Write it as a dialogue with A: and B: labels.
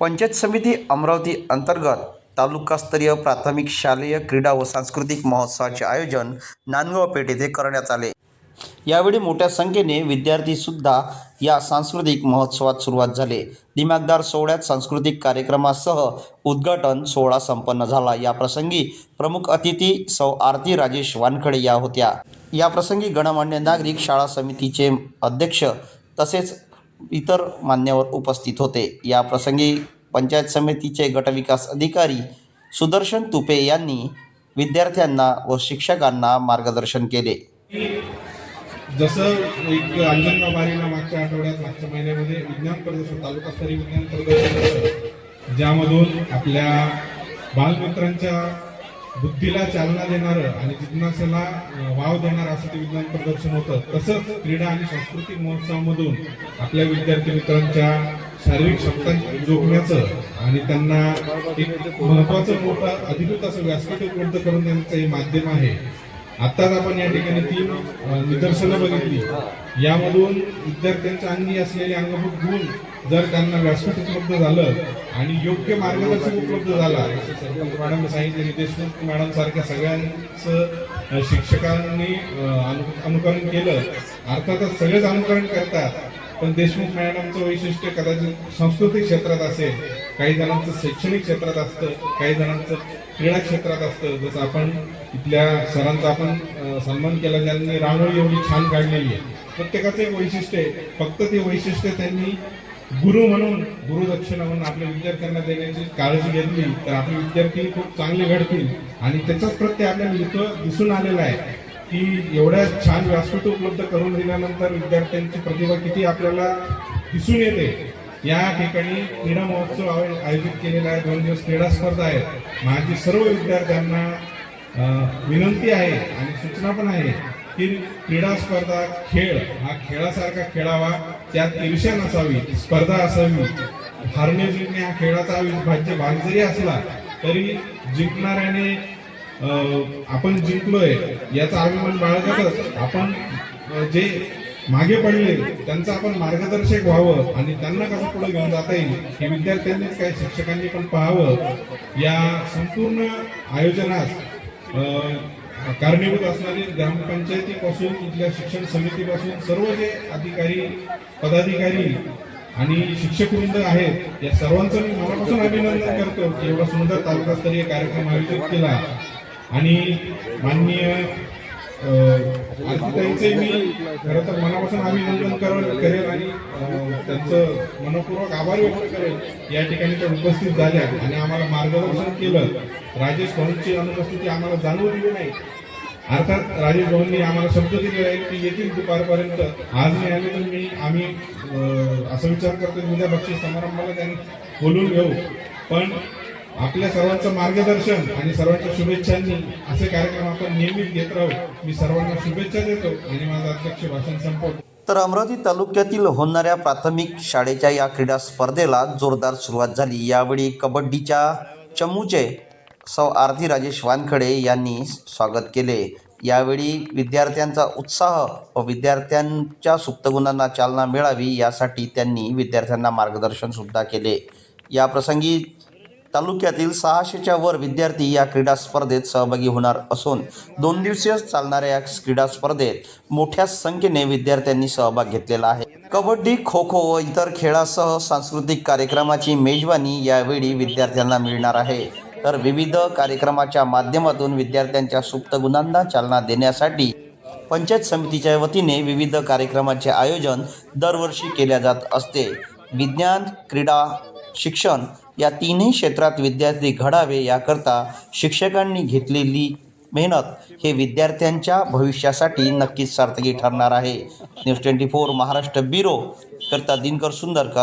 A: पंचायत समिती अमरावती अंतर्गत तालुकास्तरीय प्राथमिक शालेय क्रीडा व सांस्कृतिक महोत्सवाचे आयोजन नांदगाव पेठ येथे करण्यात आले. यावेळी मोठ्या संख्येने विद्यार्थीसुद्धा या सांस्कृतिक महोत्सवात सुरुवात झाले. दिमागदार सोहळ्यात सांस्कृतिक कार्यक्रमासह उद्घाटन सोहळा संपन्न झाला. या प्रसंगी प्रमुख अतिथी सौ आरती राजेश वानखडे या होत्या. या प्रसंगी गणमान्य नागरिक शाळा समितीचे अध्यक्ष तसेच इतर मान्यवर उपस्थित होते. या प्रसंगी पंचायत समितीचे गटविकास अधिकारी सुदर्शन तुपे यांनी विद्यार्थ्यांना व शिक्षकांना मार्गदर्शन केले.
B: जसं एक अंजनगा बारीला मागच्या आठवड्यात मागच्या महिन्यामध्ये विज्ञान प्रदर्शन तालुकास्तरीय विज्ञान प्रदर्शन होतं ज्यामधून आपल्या बालमित्रांच्या बुद्धीला चालना देणारं आणि जिज्ञासेला वाव देणारं असं ते विज्ञान प्रदर्शन होतं. तसंच क्रीडा आणि सांस्कृतिक महोत्सवामधून आपल्या विद्यार्थी मित्रांच्या शारीरिक क्षमता जोखण्याचं आणि त्यांना एक महत्वाचं मोठं अधिकृत असं व्यासपीठ उपलब्ध करून देण्याचं हे माध्यम आहे. आत्ताच आपण या ठिकाणी तीन निदर्शनं बघितली. यामधून विद्यार्थ्यांच्या अंगी असलेले अंगभूत गुण जर त्यांना व्यासपीठ उपलब्ध झालं आणि योग्य मार्गदर्शन उपलब्ध झाला सरपंच मॅडम सांगितले की मॅडम सारख्या सगळ्यांचं शिक्षकांनी अनु- अनुकरण केलं. अर्थातच सगळेच अनुकरण करतात. पण देशमुख मॅडमचं वैशिष्ट्य कदाचित सांस्कृतिक क्षेत्रात असेल काही जणांचं शैक्षणिक क्षेत्रात असतं काही जणांचं क्रीडा क्षेत्रात असतं. जसं आपण इथल्या सरांचा आपण सन्मान केला ज्यांनी रांगोळी एवढी छान काढलेली आहे. प्रत्येकाचं एक वैशिष्ट्य आहे. फक्त ते वैशिष्ट्य त्यांनी गुरु म्हणून गुरुदक्षिणा म्हणून आपल्या विद्यार्थ्यांना देण्याची काळजी घेतली तर आपले विद्यार्थी खूप चांगले घडतील. आणि त्याचाच प्रत्यय आपल्याला इथं दिसून आलेला आहे. की एवढ्या छान व्यासपीठ उपलब्ध करून दिल्यानंतर विद्यार्थ्यांची प्रतिभा किती आपल्याला दिसून येते. या ठिकाणी क्रीडा महोत्सव आयोजित केलेला आहे. दोन दिवस क्रीडा स्पर्धा आहेत. माझी सर्व विद्यार्थ्यांना विनंती आहे आणि सूचना पण आहे की क्रीडा स्पर्धा खेळ हा खेळासारखा खेळावा. त्यात ईर्ष्या नसावी. स्पर्धा असावी. हारणे जिंकणे हा खेळाचा अविभाज्य भाग जरी असला तरी जिंकणाऱ्याने आपण जिंकलोय याचा अभिमान बाळगतच. आपण जे मागे पडले त्यांचं आपण मार्गदर्शक व्हावं आणि त्यांना कसं पुढे घेऊन जाता येईल हे विद्यार्थ्यांनीच काय शिक्षकांनी पण पाहावं. या संपूर्ण आयोजनास कारणीभूत असणारी ग्रामपंचायतीपासून इथल्या शिक्षण समितीपासून सर्व जे अधिकारी पदाधिकारी आणि शिक्षक वृंद आहेत या सर्वांचं मी मनापासून अभिनंदन करतो की एवढा सुंदर तालुकास्तरीय कार्यक्रम आयोजित केला. आणि माननीय आरतीताईंचे मी खरं तर मनापासून अभिनंदन कर करेल आणि त्यांचं मनपूर्वक आभार व्यक्त करेल या ठिकाणी त्या उपस्थित झाल्या आणि आम्हाला मार्गदर्शन केलं. राजेश भाऊंची अनुपस्थिती आम्हाला जाणवू दिली नाही. अर्थात राजेश भाऊंनी आम्हाला शब्द दिले आहे की येतील दुपारपर्यंत आज नाही आले तर मी आम्ही असा विचार करतो उद्या बक्षीस समारंभाला त्यांनी बोलून घेऊ. पण आपल्या सर्वांचं मार्गदर्शन आणि सर्वांच्या शुभेच्छांनी असे कार्यक्रम आपण नियमित घेत राहू. मी सर्वांना शुभेच्छा देतो आणि माझं अध्यक्ष भाषण संपवतो.
A: तर अमरावती तालुक्यातील होणाऱ्या प्राथमिक शाळेच्या या क्रीडा स्पर्धेला जोरदार सुरुवात झाली. यावेळी कबड्डीच्या चमूचे सौ आरती राजेश वानखडे यांनी स्वागत केले. यावेळी विद्यार्थ्यांचा उत्साह व विद्यार्थ्यांच्या सुप्तगुणांना चालना मिळावी यासाठी त्यांनी विद्यार्थ्यांना मार्गदर्शनसुद्धा केले. या प्रसंगी तालुक्यातील सहाशेच्या वर विद्यार्थी या क्रीडा स्पर्धेत सहभागी होणार असून दोन दिवसीय चालणाऱ्या या क्रीडा स्पर्धेत मोठ्या संख्येने विद्यार्थ्यांनी सहभाग घेतलेला आहे. कबड्डी खो खो व इतर खेळासह सांस्कृतिक कार्यक्रमाची मेजवानी यावेळी विद्यार्थ्यांना मिळणार आहे. तर विविध कार्यक्रमाच्या माध्यमातून विद्यार्थ्यांच्या सुप्त गुणांना चालना देण्यासाठी पंचायत समितीच्या वतीने विविध कार्यक्रमाचे आयोजन दरवर्षी केल्या जात असते. विज्ञान क्रीडा शिक्षण या तीनही क्षेत्रात विद्यार्थी घडावे याकरता शिक्षकांनी घेतलेली मेहनत हे विद्यार्थ्यांच्या भविष्यासाठी नक्कीच सार्थकी ठरणार आहे. News twenty four Maharashtra bureau करता दिनकर सुंदरकर.